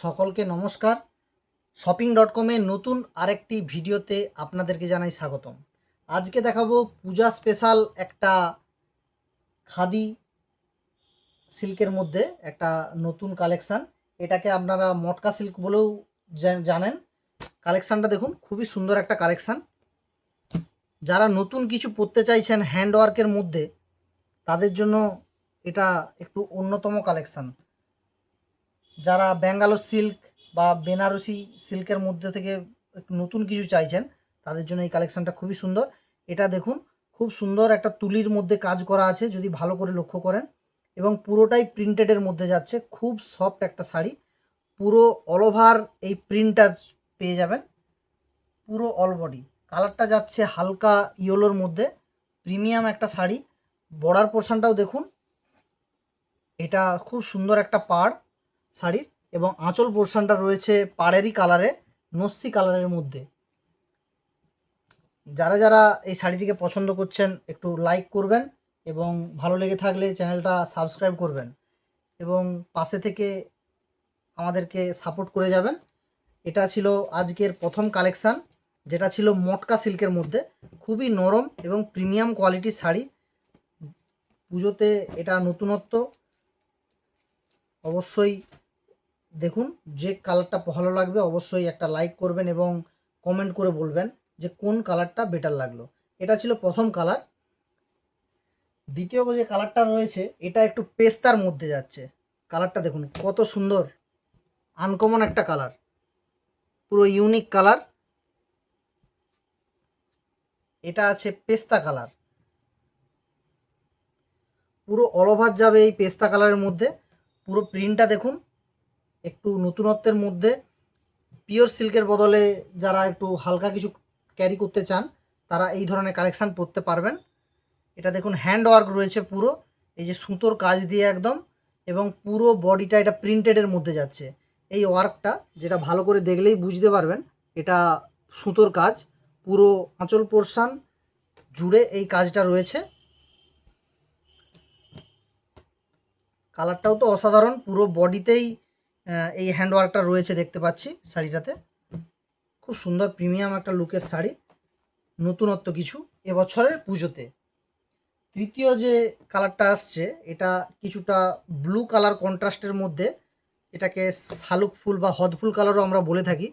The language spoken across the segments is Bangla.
সকলকে নমস্কার। শপিং ডট কমের নতুন আরেকটি ভিডিওতে আপনাদেরকে জানাই স্বাগতম। আজকে দেখাবো পূজা স্পেশাল একটা খাদি সিল্কের মধ্যে একটা নতুন কালেকশান এটাকে আপনারা মটকা সিল্ক বলেও জানেন। কালেকশানটা দেখুন, খুবই সুন্দর একটা কালেকশান যারা নতুন কিছু পরতে চাইছেন হ্যান্ড ওয়ার্কের মধ্যে, তাদের জন্য এটা একটু অন্যতম কালেকশান যারা ব্যাঙ্গালোর সিল্ক বা বেনারসি সিল্কের মধ্যে থেকে একটু নতুন কিছু চাইছেন, তাদের জন্য এই কালেকশানটা খুবই সুন্দর। এটা দেখুন, খুব সুন্দর একটা তুলির মধ্যে কাজ করা আছে, যদি ভালো করে লক্ষ্য করেন। এবং পুরোটাই প্রিন্টেডের মধ্যে যাচ্ছে, খুব সফট একটা শাড়ি। পুরো অল ওভার এই প্রিন্টটা পেয়ে যাবেন। পুরো অল বডি কালারটা যাচ্ছে হালকা ইয়েলোর মধ্যে প্রিমিয়াম একটা শাড়ি। বর্ডার পোর্শনটাও দেখুন, এটা খুব সুন্দর একটা পাড়। শাড়ির এবং আঁচল পোর্শনটা রয়েছে পাড়েরই কালারে, নস্যি কালারের মধ্যে। যারা যারা এই শাড়িটিকে পছন্দ করছেন, একটু লাইক করবেন এবং ভালো লেগে থাকলে চ্যানেলটা সাবস্ক্রাইব করবেন এবং পাশে থেকে আমাদেরকে সাপোর্ট করে যাবেন। এটা ছিল আজকের প্রথম কালেকশান যেটা ছিল মটকা সিল্কের মধ্যে। খুবই নরম এবং প্রিমিয়াম কোয়ালিটির শাড়ি। পুজোতে এটা নতুনত্ব। অবশ্যই দেখুন যে কালারটা ভালো লাগবে অবশ্যই একটা লাইক করবেন এবং কমেন্ট করে বলবেন যে কোন কালারটা বেটার লাগল। এটা ছিল প্রথম কালার দ্বিতীয় যে কালারটা রয়েছে, এটা একটু পেস্তার মধ্যে যাচ্ছে। কালারটা দেখুন, কত সুন্দর আনকমন একটা কালার পুরো ইউনিক কালার এটা আছে পেস্তা কালার পুরো অল ওভার যাবে এই পেস্তা কালারের মধ্যে। পুরো প্রিন্টটা দেখুন একটু নতুনত্বের মধ্যে পিওর সিল্কের বদলে যারা একটু হালকা কিছু ক্যারি করতে চান, তারা এই ধরনের কালেকশান পরতে পারবেন। এটা দেখুন হ্যান্ড ওয়ার্ক রয়েছে পুরো। এই যে সুতোর কাজ দিয়ে একদম এবং পুরো বডিটা এটা প্রিন্টেডের মধ্যে যাচ্ছে। এই ওয়ার্কটা যেটা ভালো করে দেখলেই বুঝতে পারবেন, এটা সুতোর কাজ। পুরো আঁচল পোর্শান জুড়ে এই কাজটা রয়েছে। কালারটাও তো অসাধারণ, পুরো বডিতেই এই হ্যান্ডওয়ার্কটা রয়েছে দেখতে পাচ্ছি শাড়িটাতে। খুব সুন্দর প্রিমিয়াম একটা লুকের শাড়ি, নতুনত্ব কিছু এবছরের পুজোতে। তৃতীয় যে কালারটা আসছে, এটা কিছুটা ব্লু কালার কন্ট্রাস্টের মধ্যে এটাকে শালুক ফুল বা হদ ফুল কালারও আমরা বলে থাকি।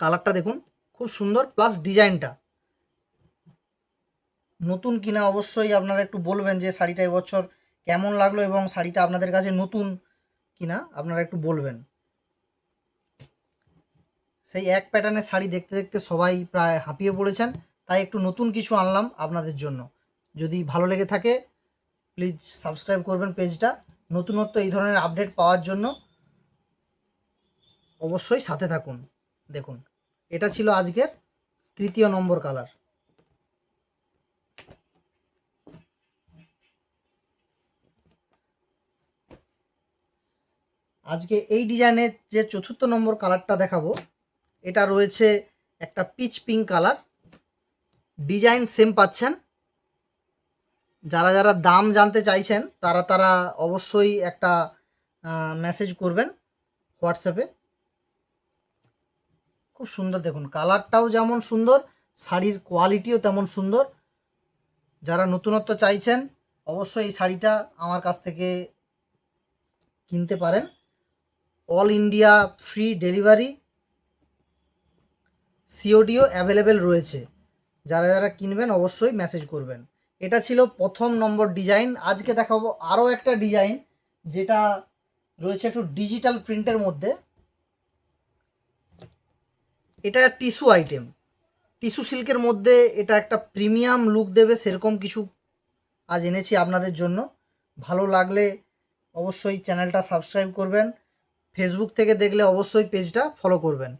কালারটা দেখুন, খুব সুন্দর প্লাস ডিজাইনটা নতুন কিনা অবশ্যই আপনারা একটু বলবেন যে শাড়িটা এবছর কেমন লাগল এবং শাড়িটা আপনাদের কাছে নতুন কিনা আপনারা একটু বলবেন। সেই এক প্যাটার্নের শাড়ি দেখতে দেখতে সবাই প্রায় হাঁপিয়ে পড়েছেন, তাই একটু নতুন কিছু আনলাম আপনাদের জন্য। যদি ভালো লেগে থাকে প্লিজ সাবস্ক্রাইব করবেন পেজটা। নতুনত্ব এই ধরনের আপডেট পাওয়ার জন্য অবশ্যই সাথে থাকুন। দেখুন, এটা ছিল আজকের তৃতীয় নম্বর কালার আজকে এই ডিজাইনের যে চতুর্থ নম্বর কালারটা দেখাবো, এটা রয়েছে একটা peach pink colour. Design same পাচ্ছেন। যারা যারা দাম জানতে চাইছেন, তারা তারা অবশ্যই একটা মেসেজ করবেন হোয়াটসঅ্যাপে খুব সুন্দর দেখুন, কালারটাও যেমন সুন্দর, শাড়ির কোয়ালিটিও তেমন সুন্দর। যারা নতুনত্ব চাইছেন, অবশ্যই এই শাড়িটা আমার কাছ থেকে কিনতে পারেন। All India free delivery সিওডিও available রয়েছে। যারা যারা কিনবেন অবশ্যই মেসেজ করবেন। এটা ছিল প্রথম নম্বর ডিজাইন। আজকে দেখাবো আরও একটা ডিজাইন, যেটা রয়েছে একটু ডিজিটাল প্রিন্টের মধ্যে। এটা টিস্যু আইটেম। টিস্যু সিল্কের মধ্যে এটা একটা প্রিমিয়াম লুক দেবে, সেরকম কিছু আজ এনেছি আপনাদের জন্য। ভালো লাগলে অবশ্যই চ্যানেলটা সাবস্ক্রাইব করবেন। ফেসবুক থেকে দেখলে অবশ্যই পেজটা ফলো করবেন।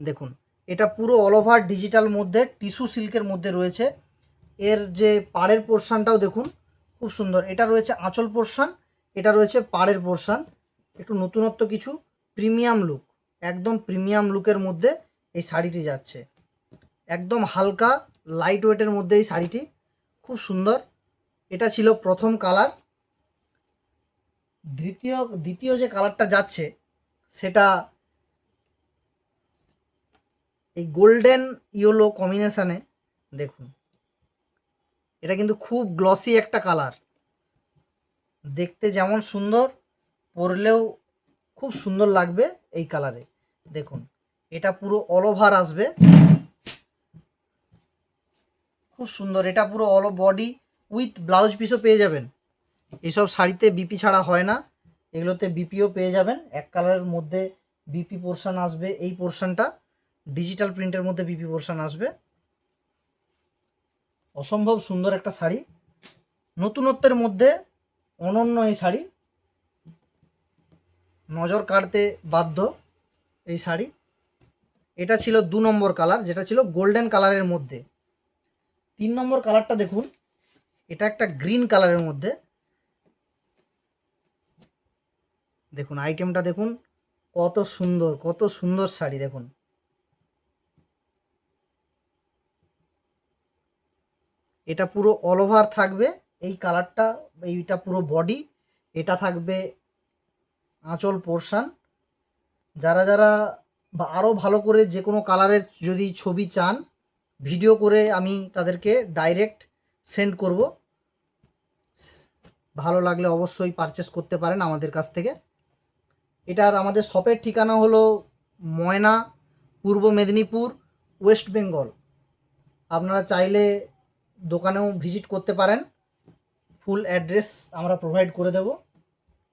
দেখুন, এটা পুরো অল ওভার ডিজিটাল মধ্যে টিস্যু সিল্কের মধ্যে রয়েছে। এর যে পাড়ের পোর্শনটাও দেখুন, খুব সুন্দর। এটা রয়েছে আঁচল পোর্শন এটা রয়েছে পাড়ের পোর্শন একটু নতুনত্ব কিছু প্রিমিয়াম লুক একদম প্রিমিয়াম লুকের মধ্যে এই শাড়িটি যাচ্ছে। একদম হালকা লাইট ওয়েটের মধ্যে এই শাড়িটি, খুব সুন্দর। এটা ছিল প্রথম কালার দ্বিতীয় দ্বিতীয় যে কালারটা যাচ্ছে সেটা এই গোল্ডেন ইয়েলো কম্বিনেশানে দেখুন। এটা কিন্তু খুব গ্লসি একটা কালার দেখতে যেমন সুন্দর, পরলেও খুব সুন্দর লাগবে এই কালারে দেখুন, এটা পুরো অল ওভার আসবে। খুব সুন্দর, এটা পুরো অল বডি উইথ ব্লাউজ পিসও পেয়ে যাবেন। এইসব শাড়িতে বিপি ছাড়া হয় না। এগুলোতে বিপিও পেয়ে যাবেন। এক কালারের মধ্যে বিপি পোর্শন আসবে এই পোর্শনটা ডিজিটাল প্রিন্টের মধ্যে বিপি পোর্শন আসবে। অসম্ভব সুন্দর একটা শাড়ি। নতুনত্বের মধ্যে অনন্য এই শাড়ি। নজর কাড়তে বাধ্য এই শাড়ি। এটা ছিল দু নম্বর কালার, যেটা ছিল গোল্ডেন কালারের মধ্যে। তিন নম্বর কালারটা দেখুন। এটা একটা গ্রিন কালারের মধ্যে। দেখুন আইটেমটা দেখুন, কত সুন্দর কত সুন্দর শাড়ি, দেখুন। এটা পুরো অল ওভার থাকবে, এই কালারটা এইটা পুরো বডি এটা থাকবে আঁচল পোর্শান যারা যারা আরও ভালো করে যে কোনো কালারের যদি ছবি চান ভিডিও করে আমি তাদেরকে ডাইরেক্ট সেন্ড করব। ভালো লাগলে অবশ্যই পারচেস করতে পারেন আমাদের কাছ থেকে। এটার আমাদের শপের ঠিকানা হলো ময়না, পূর্ব মেদিনীপুর, ওয়েস্ট বেঙ্গল। আপনারা চাইলে দোকানেও ভিজিট করতে পারেন। ফুল অ্যাড্রেস আমরা প্রোভাইড করে দেব।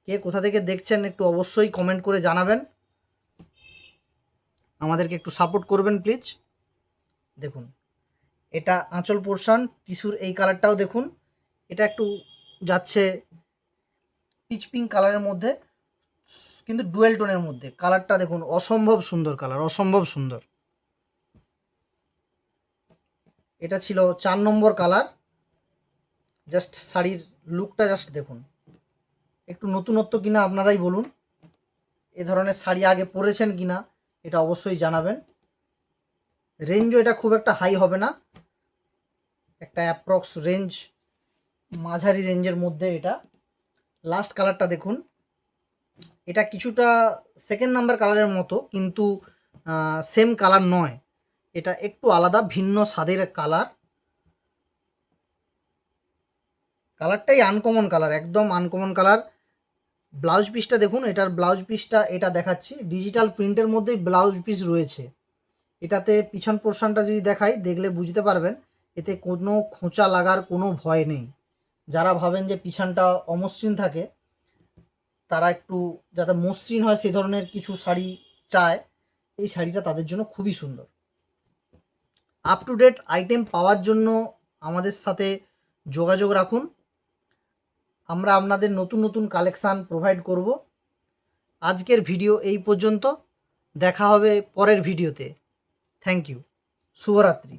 কে কোথা থেকে দেখছেন একটু অবশ্যই কমেন্ট করে জানাবেন। আমাদেরকে একটু সাপোর্ট করবেন, প্লিজ। দেখুন, এটা আঁচল পোর্শন, টিস্যুর এই কালারটাও দেখুন। এটা একটু যাচ্ছে পিচ পিঙ্ক কালারের মধ্যে। কিন্তু ডুয়েল টোনের মধ্যে, কালারটা দেখুন, অসম্ভব সুন্দর কালার, অসম্ভব সুন্দর। এটা ছিল চার নম্বর কালার, জাস্ট শাড়ির লুকটা জাস্ট দেখুন। একটু নতুনত্ব কিনা আপনারাই বলুন, এ ধরনের শাড়ি আগে পরেছেন কিনা, এটা অবশ্যই জানাবেন। রেঞ্জও এটা খুব একটা হাই হবে না, একটা অ্যাপ্রক্স রেঞ্জ, মাঝারি রেঞ্জের মধ্যে এটা। লাস্ট কালারটা দেখুন এটা কিছুটা সেকেন্ড নাম্বার কালারের মতো, কিন্তু সেম কালার নয়। এটা একটু আলাদা, ভিন্ন স্বাদের কালার কালারটাই আনকমন কালার একদম আনকমন কালার ব্লাউজ পিসটা দেখুন, এটার ব্লাউজ পিসটা এটা দেখাচ্ছি। ডিজিটাল প্রিন্টের মধ্যেই ব্লাউজ পিস রয়েছে। এটাতে পিছন পোর্শনটা যদি দেখাই, দেখলে বুঝতে পারবেন, এতে কোনো খোঁচা লাগার কোনো ভয় নেই। যারা ভাবেন যে পিছনটা অমসৃণ থাকে তারা একটু যাতে মসৃণ হয় সেই ধরনের কিছু শাড়ি চায়, এই শাড়িটা তাদের জন্য খুবই সুন্দর। আপ টু ডেট আইটেম পাওয়ার জন্য আমাদের সাথে যোগাযোগ রাখুন। আমরা আপনাদের নতুন নতুন কালেকশান প্রোভাইড করব। আজকের ভিডিও এই পর্যন্ত। দেখা হবে পরের ভিডিওতে থ্যাংক ইউ শুভরাত্রি।